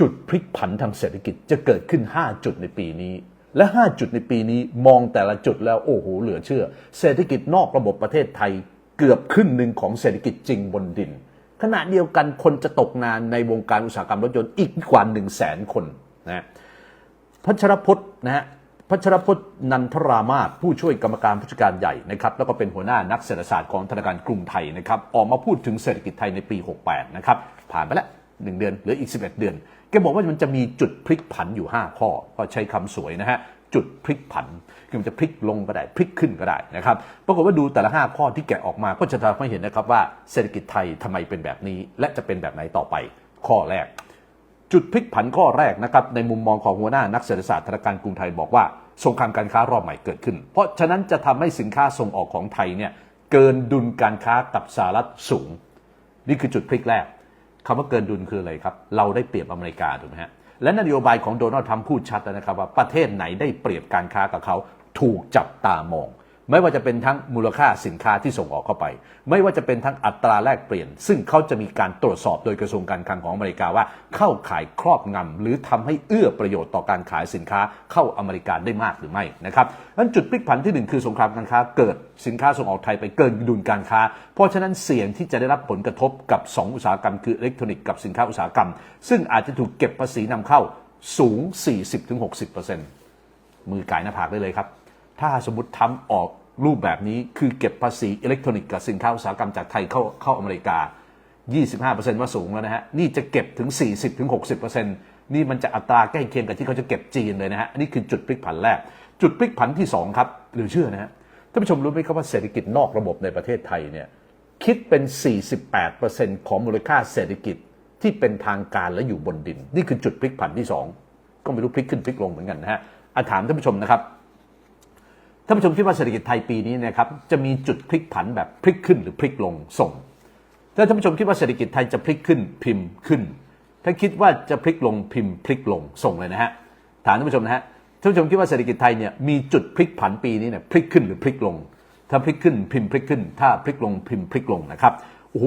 จุดพลิกผันทางเศรษฐกิจจะเกิดขึ้น 5 จุดในปีนี้ และ 5 จุดในปีนี้มองแต่ละจุดแล้วโอ้โหเหลือเชื่อ เศรษฐกิจนอกระบบประเทศไทยเกือบครึ่งหนึ่งของเศรษฐกิจจริงบนดิน ขณะเดียวกันคนจะตกงานในวงการอุตสาหกรรมรถยนต์อีกกว่า1 0 0 0 0แสนคนนะพัชรพจน์นะฮะพัชรพจน์นันทรามาศผู้ช่วยกรรมการผู้จัดการใหญ่นะครับแล้วก็เป็นหัวหน้านักเศรษฐศาสตร์ของธนาคารกรุงไทยนะครับออกมาพูดถึงเศรษฐกิจไทยในปี 68 นะครับผ่านไปแล้ว หนึ่งเดือนเหลืออีก 11 เดือน แกบอกว่ามันจะมีจุดพลิกผันอยู่ 5 ข้อ ก็ใช้คำสวยนะฮะ จุดพลิกผัน คือมันจะพลิกลงก็ได้ พลิกขึ้นก็ได้นะครับ ปรากฏว่าดูแต่ละ 5 ข้อที่แกออกมา ก็จะทำให้เห็นนะครับว่าเศรษฐกิจไทยทำไมเป็นแบบนี้ และจะเป็นแบบไหนต่อไป ข้อแรก จุดพลิกผันข้อแรกนะครับ ในมุมมองของหัวหน้านักเศรษฐศาสตร์ธนาคารกรุงไทยบอกว่าสงครามการค้ารอบใหม่เกิดขึ้น เพราะฉะนั้นจะทำให้สินค้าส่งออกของไทยเนี่ยเกินดุลการค้ากับสหรัฐสูง นี่คือจุดพลิกแรก คำว่าเกินดุลคืออะไรครับ เราได้เปรียบอเมริกาถูกไหมฮะและนโยบายของโดนัลด์ทรัมป์พูดชัดแล้วนะครับว่าประเทศไหนได้เปรียบการค้ากับเขาถูกจับตามอง ไม่ว่าจะเป็นทั้งมูลค่าสินค้าที่ส่งออกเข้าไป ไม่ว่าจะเป็นทั้งอัตราแลกเปลี่ยน ซึ่งเขาจะมีการตรวจสอบโดยกระทรวงการคลังของอเมริกาว่าเข้าขายครอบงำหรือทำให้เอื้อประโยชน์ต่อการขายสินค้าเข้าอเมริกาได้มากหรือไม่นะครับนั้นจุดพลิกผันที่หนึ่งคือสงครามการค้าเกิดสินค้าส่งออกไทยไปเกินดุลการค้า เพราะฉะนั้นเสี่ยงที่จะได้รับผลกระทบกับ 2 อุตสาหกรรมคืออิเล็กทรอนิกส์กับสินค้าอุตสาหกรรม ซึ่งอาจจะถูกเก็บภาษีนำเข้าสูง 40-60%มือไก่หน้าผากได้เลยครับ ถ้าสมมติทำออกรูปแบบนี้คือเก็บภาษีอิเล็กทรอนิกส์กับสินค้าอุตสาหกรรมจากไทยเข้าเข้าอเมริกา 25%ว่าสูงแล้วนะฮะ นี่จะเก็บถึง 40-60%นี่มันจะอัตราใกล้เคียงกับที่เขาจะเก็บจีนเลยนะฮะนนี้คือจุดพลิกผันแรก จุดพลิกผันที่ 2 ครับหรือเชื่อนะฮะ ท่านผู้ชมรู้ไหมครับว่าเศรษฐกิจนอกระบบในประเทศไทยเนี่ยคิดเป็น 48%ของมูลค่าเศรษฐกิจที่เป็นทางการและอยู่บนดิน นี่คือจุดพลิกผันที่ 2 ก็ไม่รู้พลิกขึ้นพลิกลงเหมือนกันนะฮะอะถามท่านผู้ชมนะครับ ท่านผู้ชมคิดว่าเศรษฐกิจไทยปีนี้นะครับจะมีจุดพลิกผันแบบพลิกขึ้นหรือพลิกลงส่ง ถ้าท่านผู้ชมคิดว่าเศรษฐกิจไทยจะพลิกขึ้นพิมพ์ขึ้น ถ้าคิดว่าจะพลิกลงพิมพ์พลิกลงส่งเลยนะฮะถามท่านผู้ชมนะฮะท่านผู้ชมคิดว่าเศรษฐกิจไทยเนี่ยมีจุดพลิกผันปีนี้เนี่ยพลิกขึ้นหรือพลิกลง ถ้าพลิกขึ้นพิมพ์พลิกขึ้น ถ้าพลิกลงพิมพ์พลิกลงนะครับโอ้โห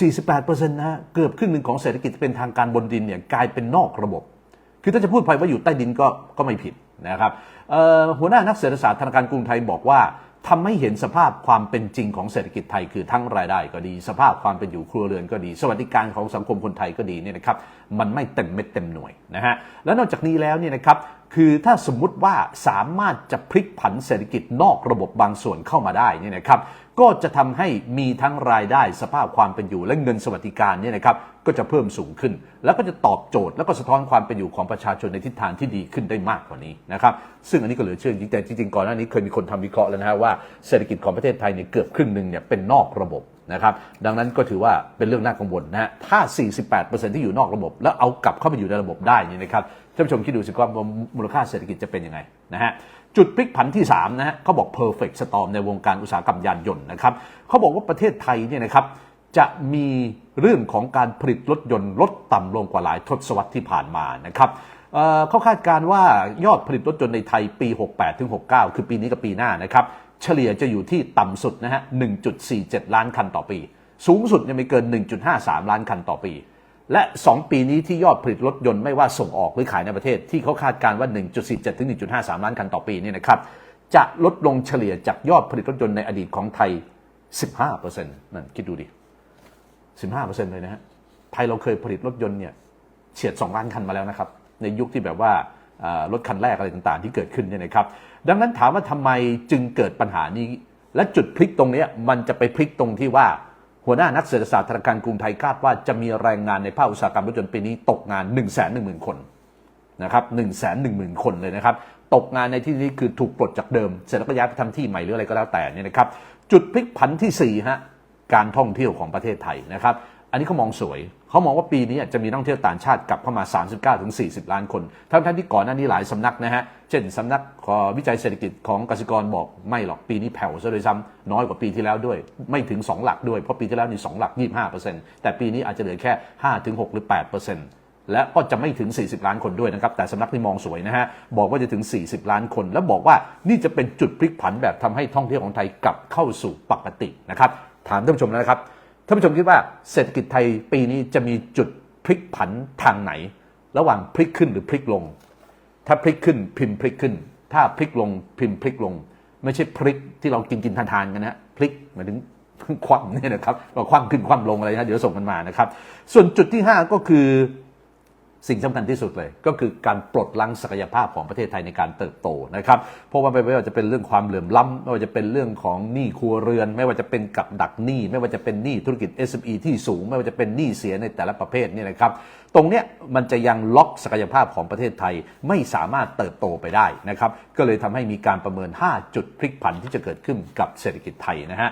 48%นะฮะเกือบครึ่งหนึ่งของเศรษฐกิจที่เป็นทางการบนดินเนี่ยกลายเป็นนอกระบบ คือถ้าจะพูดไปว่าอยู่ใต้ดินก็ก็ไม่ผิด นะครับหัวหน้านักเศรษฐศาสตร์ธนาคารกรุงไทยบอกว่าทำให้เห็นสภาพความเป็นจริงของเศรษฐกิจไทยคือทั้งรายได้ก็ดี สภาพความเป็นอยู่ครัวเรือนก็ดี สวัสดิการของสังคมคนไทยก็ดีเนี่ยนะครับมันไม่เต็มเม็ดเต็มหน่วยนะฮะแล้วนอกจากนี้แล้วเนี่ยนะครับคือถ้าสมมุติว่าสามารถจะพลิกผันเศรษฐกิจนอกระบบบางส่วนเข้ามาได้เนี่ยนะครับ ก็จะทำให้มีทั้งรายได้สภาพความเป็นอยู่และเงินสวัสดิการเนี่ยนะครับก็จะเพิ่มสูงขึ้น แล้วก็จะตอบโจทย์ แล้วก็สะท้อนความเป็นอยู่ของประชาชนในทิศทางที่ดีขึ้นได้มากกว่านี้นะครับซึ่งอันนี้ก็เหลือเชื่อจริงแต่จริงๆก่อนหน้านี้เคยมีคนทำวิเคราะห์แล้วนะฮะว่าเศรษฐกิจของประเทศไทยเนี่ยเกือบครึ่งหนึ่งเนี่ยเป็นนอกระบบนะครับดังนั้นก็ถือว่าเป็นเรื่องน่ากังวลนะฮะถ้า 48%ที่อยู่นอกระบบ แล้วเอากลับเข้าไปอยู่ในระบบได้เนี่ยนะครับ ท่านผู้ชมคิดดูสิว่ามูลค่าเศรษฐกิจจะเป็นยังไงนะฮะจุดพลิกผันที่3นะฮะเขาบอก perfect storm ในวงการอุตสาหกรรมยานยนต์นะครับเขาบอกว่าประเทศไทยเนี่ยนะครับจะมีเรื่องของการผลิตรถยนต์ลดต่ำลงกว่าหลายทศวรรษที่ผ่านมานะครับเเขาคาดการว่ายอดผลิตรถยนต์ในไทยปี 68ถึง69 คือปีนี้กับปีหน้านะครับเฉลี่ยจะอยู่ที่ต่ำสุดนะฮะ 1.47 ล้านคันต่อปี สูงสุดยังไม่เกิน 1.53 ล้านคันต่อปี และ 2 ปีนี้ที่ยอดผลิตรถยนต์ไม่ว่าส่งออกหรือขายในประเทศที่เขาคาดการณ์ว่า 1.47 ถึง 1.53 ล้านคันต่อปีนี่นะครับ จะลดลงเฉลี่ยจากยอดผลิตรถยนต์ในอดีตของไทย 15%นั่นคิดดูดิ 15%เลยนะฮะ ไทยเราเคยผลิตรถยนต์เนี่ยเฉียด 2 ล้านคันมาแล้วนะครับ ในยุคที่แบบว่ารถคันแรกอะไรต่างๆ ที่เกิดขึ้นเนี่ยนะครับ ดังนั้นถามว่าทำไมจึงเกิดปัญหานี้ และจุดพลิกตรงนี้มันจะไปพลิกตรงที่ว่า หัวหน้านักเศรษฐศาสตร์ธนาคารกรุงไทยคาดว่าจะมีแรงงานในภาคอุตสาหกรรมรถยนต์ปีนี้ตกงาน 1 1 0 0 0 0 คนนะครับ1 1 0 0 0 0 คนเลยนะครับ ตกงานในที่นี้คือถูกปลดจากเดิม เสร็จแล้วก็ย้ายไปทำที่ใหม่หรืออะไรก็แล้วแต่เนี่ยนะครับ จุดพลิกผันที่4ฮะการท่องเที่ยวของประเทศไทยนะครับ อันนี้เขามองสวย เขามองว่าปีนี้จะมีนักท่องเที่ยวต่างชาติกลับเข้ามา 39-40 ล้านคนทั้งๆที่ก่อนหน้านี้หลายสำนักนะฮะ เช่นสำนักวิจัยเศรษฐกิจของกสิกรบอกไม่หรอกปีนี้แผ่วซะเลยซ้ำน้อยกว่าปีที่แล้วด้วย ไม่ถึง 2 หลักด้วย เพราะปีที่แล้วนี่2หลัก 25%แต่ปีนี้อาจจะเหลือแค่ 5-6 หรือ 8%และก็จะไม่ถึง 40 ล้านคนด้วยนะครับ แต่สำนักที่มองสวยนะฮะ บอกว่าจะถึง 40 ล้านคน แล้วบอกว่านี่จะเป็นจุดพลิกผันแบบทำให้ท่องเที่ยวของไทยกลับเข้าสู่ปกตินะครับ ถามท่านผู้ชมนะครับ ท่านผู้ชมคิดว่าเศรษฐกิจไทยปีนี้จะมีจุดพลิกผันทางไหน ระหว่างพลิกขึ้นหรือพลิกลง ถ้าพลิกขึ้นพิมพ์พลิกขึ้น ถ้าพลิกลงพิมพ์พลิกลง ไม่ใช่พลิกที่เรากินกินทานทานกันนะฮะพลิกหมายถึงคว่ำเนี่ยนะครับเราคว่ำขึ้นคว่ำลงอะไรนะเดี๋ยวส่งกันมานะครับ ส่วนจุดที่ 5 ก็คือ สิ่งสำคัญที่สุดเลย ก็คือการปลดลังศักยภาพของประเทศไทยในการเติบโตนะครับเพราะว่าไม่ว่าจะเป็นเรื่องความเหลื่อมล้ำไม่ว่าจะเป็นเรื่องของหนี้ครัวเรือน ไม่ว่าจะเป็นกับดักหนี้ ไม่ว่าจะเป็นหนี้ธุรกิจ SME ที่สูง ไม่ว่าจะเป็นหนี้เสียในแต่ละประเภทนี่นะครับตรงเนี้ยมันจะยังล็อกศักยภาพของประเทศไทยไม่สามารถเติบโตไปได้นะครับก็เลยทำให้มีการประเมิน 5 จุดพลิกผันที่จะเกิดขึ้นกับเศรษฐกิจไทยนะฮะ